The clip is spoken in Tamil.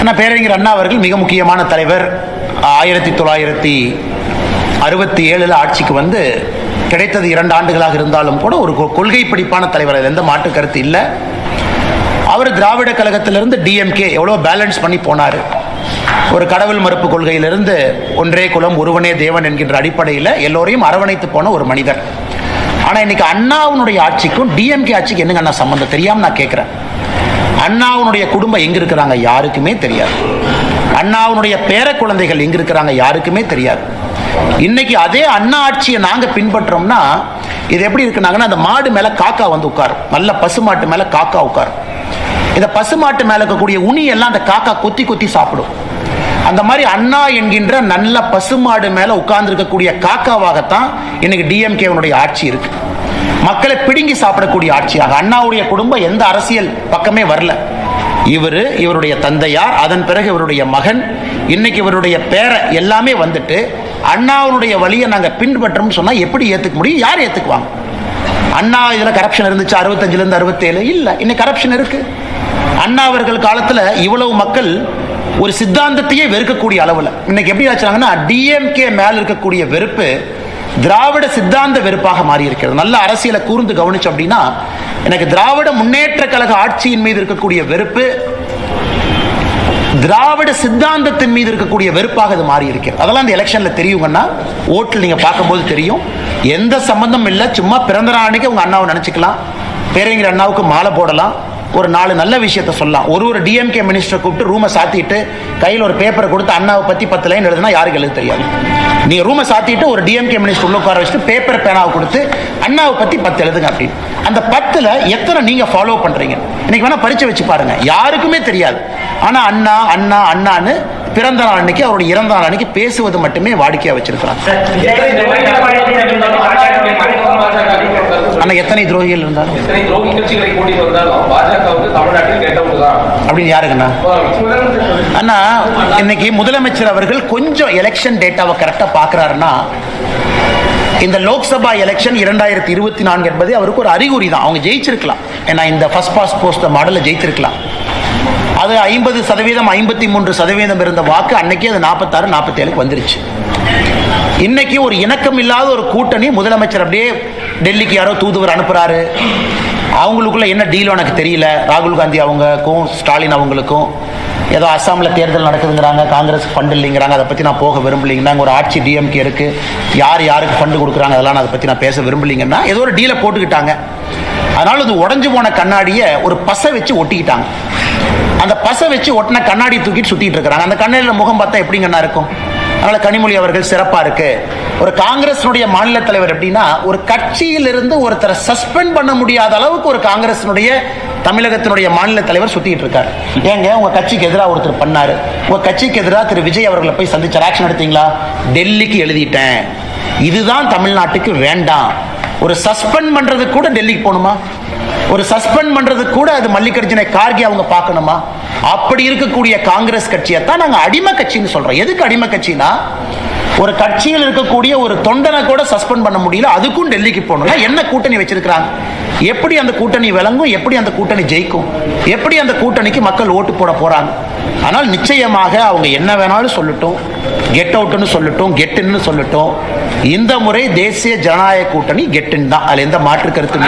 ஆனால் பேரறிஞர் அண்ணா அவர்கள் மிக முக்கியமான தலைவர். ஆயிரத்தி தொள்ளாயிரத்தி அறுபத்தி ஏழில் ஆட்சிக்கு வந்து கிடைத்தது இரண்டு ஆண்டுகளாக இருந்தாலும் கூட ஒரு கொள்கை பிடிப்பான தலைவர். அதில் எந்த மாற்று கருத்து இல்லை. அவர் திராவிட கழகத்திலிருந்து டிஎம்கே எவ்வளோ பேலன்ஸ் பண்ணி போனார். ஒரு கடவுள் மறுப்பு கொள்கையிலிருந்து ஒன்றே குலம் ஒருவனே தேவன் என்கின்ற அடிப்படையில் எல்லோரையும் அரவணைத்து போன ஒரு மனிதர். ஆனால் இன்னைக்கு அண்ணாவுடைய ஆட்சிக்கும் டிஎம்கே ஆட்சிக்கு என்னங்க அண்ணா சம்மந்தம் தெரியாமல் நான் கேட்குறேன் அண்ணாவுடைய குடும்பம் எங்க இருக்கிறாங்க யாருக்குமே தெரியாது. அண்ணாவுடைய பேர குழந்தைகள் எங்க இருக்கிறாங்க யாருக்குமே தெரியாது. இன்னைக்கு அதே அண்ணா ஆட்சியை நாங்க பின்பற்றோம்னா இது எப்படி இருக்குனாங்கன்னா அந்த மாடு மேல காக்கா வந்து உட்காரும். நல்ல பசுமாட்டு மேல காக்கா உட்காரும். இந்த பசுமாட்டு மேல இருக்கக்கூடிய உனி எல்லாம் அந்த காக்கா கொத்தி கொத்தி சாப்பிடும். அந்த மாதிரி அண்ணா என்கின்ற நல்ல பசுமாடு மேல உட்கார்ந்து இருக்கக்கூடிய காக்காவாகத்தான் இன்னைக்கு டிஎம்கேவனுடைய ஆட்சி இருக்கு. மக்களை பிடுங்கி சாப்பிடக்கூடிய ஆட்சியாக. அண்ணாவுடைய குடும்பம் எந்த அரசியல் பக்கமே வரல. இவர் இவருடைய தந்தையார் அதன் பிறகு இவருடைய மகன் இன்னைக்கு இவருடைய பேரை எல்லாமே வந்துட்டு அண்ணாவுடைய வழியை நாங்கள் பின்பற்றோம்னு சொன்னால் எப்படி ஏற்றுக்க முடியும்? யார் ஏற்றுக்குவாங்க அண்ணா இதில் கரப்ஷன் இருந்துச்சு அறுபத்தஞ்சிலேருந்து அறுபத்தேழு. இல்லை இன்னைக்கு கரப்ஷன் இருக்கு. அண்ணா அவர்கள் காலத்தில் இவ்வளவு மக்கள் ஒரு சித்தாந்தத்தையே வெறுக்கக்கூடிய அளவில். இன்னைக்கு எப்படி ஆச்சாங்கன்னா டிஎம்கே மேலே இருக்கக்கூடிய வெறுப்பு திராவிட சித்தாந்த வெறுப்பாக மாறியிருக்கிறது. நல்ல அரசியலை கூர்ந்து கவனிச்சோம் அப்படின்னா எனக்கு திராவிட முன்னேற்ற கழக ஆட்சியின் மீது இருக்கக்கூடிய வெறுப்பு திராவிட சித்தாந்தத்தின் மீது இருக்கக்கூடிய வெறுப்பாக இது மாறி இருக்கிறது அதெல்லாம் இந்த எலெக்ஷன்ல தெரியுங்கன்னா ஓட்டில் நீங்க பார்க்கும்போது தெரியும். எந்த சம்பந்தம் இல்லை. சும்மா பிறந்த நாளைக்கு உங்க அண்ணாவை நினைச்சுக்கலாம். பேரங்கிற அண்ணாவுக்கு மாலை போடலாம். ஒரு நாலு நல்ல விஷயத்த சொல்லலாம். ஒரு ஒரு டிஎம்கே மினிஸ்டர் கூப்பிட்டு ரூமை சாத்திட்டு கையில் ஒரு பேப்பரை கொடுத்து அண்ணாவை பற்றி பத்து லைன் எழுதுனா யாருக்கு எழுத தெரியாது? நீங்கள் ரூமை சாத்திட்டு ஒரு டிஎம்கே மினிஸ்டர் உள்ள உட்கார வச்சுட்டு பேப்பர் பேனாவை கொடுத்து அண்ணாவை பற்றி பத்து எழுதுங்க அப்படின்னு. அந்த பத்தில் எத்தனை நீங்கள் ஃபாலோ பண்ணுறீங்க இன்னைக்கு வேணால் பரிச்சை வச்சு பாருங்க. யாருக்குமே தெரியாது. ஆனால் அண்ணா அண்ணா அண்ணான்னு பிறந்த நாள் அன்னைக்கு அவருடைய இறந்த நாள் அன்னைக்கு பேசுவது மட்டுமே வாடிக்கையாக வச்சிருக்கிறாங்க. ஆனா எத்தனை துரோகிகள் இருந்தாலும். எத்தனை துரோகி கட்சிகளை கூட்டிட்டு வந்தாலும் பாஜகவுக்கு தமிழ்நாட்டில் கெட்டவங்க தான். அப்படின்னு யாருங்கண்ணா அண்ணா இன்னைக்கு முதலமைச்சர் அவர்கள் கொஞ்சம் எலெக்ஷன் டேட்டாவை கரெக்டாக பார்க்குறாருன்னா இந்த லோக்சபா எலெக்ஷன் இரண்டாயிரத்தி இருபத்தி நான்கு என்பது அவருக்கு ஒரு அறிகுறி தான். அவங்க ஜெயிச்சிருக்கலாம். ஏன்னா இந்த ஃபர்ஸ்ட் பாஸ் போஸ்ட் மாடலில் ஜெயிச்சிருக்கலாம் அது ஐம்பது சதவீதம் ஐம்பத்தி மூன்று சதவீதம் இருந்த வாக்கு அன்னைக்கே அது நாற்பத்தாறு நாற்பத்தேழுக்கு வந்துருச்சு. இன்னைக்கு ஒரு இணக்கம் இல்லாத ஒரு கூட்டணி முதலமைச்சர் அப்படியே டெல்லிக்கு யாரோ தூதுவர் அனுப்புகிறாரு அவங்களுக்குள்ள என்ன டீல் எனக்கு தெரியல. ராகுல் காந்தி அவங்களுக்கும் ஸ்டாலின் அவங்களுக்கும். ஏதோ அஸ்ஸாமில் தேர்தல் நடக்குதுங்கிறாங்க காங்கிரஸ் ஃபண்ட் இல்லைங்கிறாங்க அதை பற்றி நான் போக விரும்பலைங்கன்னா ஒரு ஆட்சி டிஎம்கே இருக்குது யார் யாருக்கு ஃபண்டு கொடுக்குறாங்க அதெல்லாம் நான் அதை பற்றி நான் பேச விரும்பலைங்கன்னா ஏதோ ஒரு டீலை போட்டுக்கிட்டாங்க. அதனால இது உடஞ்சு போன கண்ணாடியை ஒரு பசை வச்சு ஒட்டிக்கிட்டாங்க. அந்த பசை வச்சு ஒட்டின கண்ணாடி தூக்கிட்டு சுற்றிட்டு இருக்கிறாங்க. அந்த கண்ணாடியில் முகம் பார்த்தா எப்படிங்கண்ணா இருக்கும்? அதனால கனிமொழி அவர்கள் சிறப்பா இருக்கு. ஒரு காங்கிரஸினுடைய மாநில தலைவர் எப்படின்னா ஒரு கட்சியிலிருந்து ஒருத்தரை சஸ்பெண்ட் பண்ண முடியாத அளவுக்கு ஒரு காங்கிரஸினுடைய தமிழகத்தினுடைய மாநில தலைவர் சுத்திட்டு இருக்காரு. ஏங்க உங்க கட்சிக்கு எதிராக ஒருத்தர் பண்ணாரு. உங்க கட்சிக்கு எதிராக திரு விஜய் அவர்களை போய் சந்திச்சு ஆக்ஷன் எடுத்தீங்களா? டெல்லிக்கு எழுதிட்டேன். இதுதான் தமிழ்நாட்டுக்கு வேண்டாம். ஒரு சஸ்பெண்ட் பண்றது கூட டெல்லிக்கு போகணுமா? ஒரு சஸ்பெண்ட் பண்றது கூட அது மல்லிகார்ஜுன கார்கே அவங்க பார்க்கணுமா? அப்படி இருக்கக்கூடிய காங்கிரஸ் கட்சியை தான் நாங்கள் அடிமை கட்சின்னு சொல்கிறோம் எதுக்கு அடிமை கட்சினா ஒரு கட்சியில் இருக்கக்கூடிய ஒரு தொண்டனை கூட சஸ்பெண்ட் பண்ண முடியல அதுக்கும் டெல்லிக்கு போகணும் என்ன கூட்டணி வச்சிருக்கிறாங்க? எப்படி அந்த கூட்டணி விளங்கும்? எப்படி அந்த கூட்டணி ஜெயிக்கும்? எப்படி அந்த கூட்டணிக்கு மக்கள் ஓட்டு போட போறாங்க? ஆனால் நிச்சயமாக அவங்க என்ன வேணாலும் சொல்லட்டும். கெட் அவுட்னு சொல்லட்டும் கெட்டுன்னு சொல்லட்டும். இந்த முறை தேசிய ஜனநாயக கூட்டணி கெட்டுன்னு தான். அதில் எந்த மாற்று கருத்து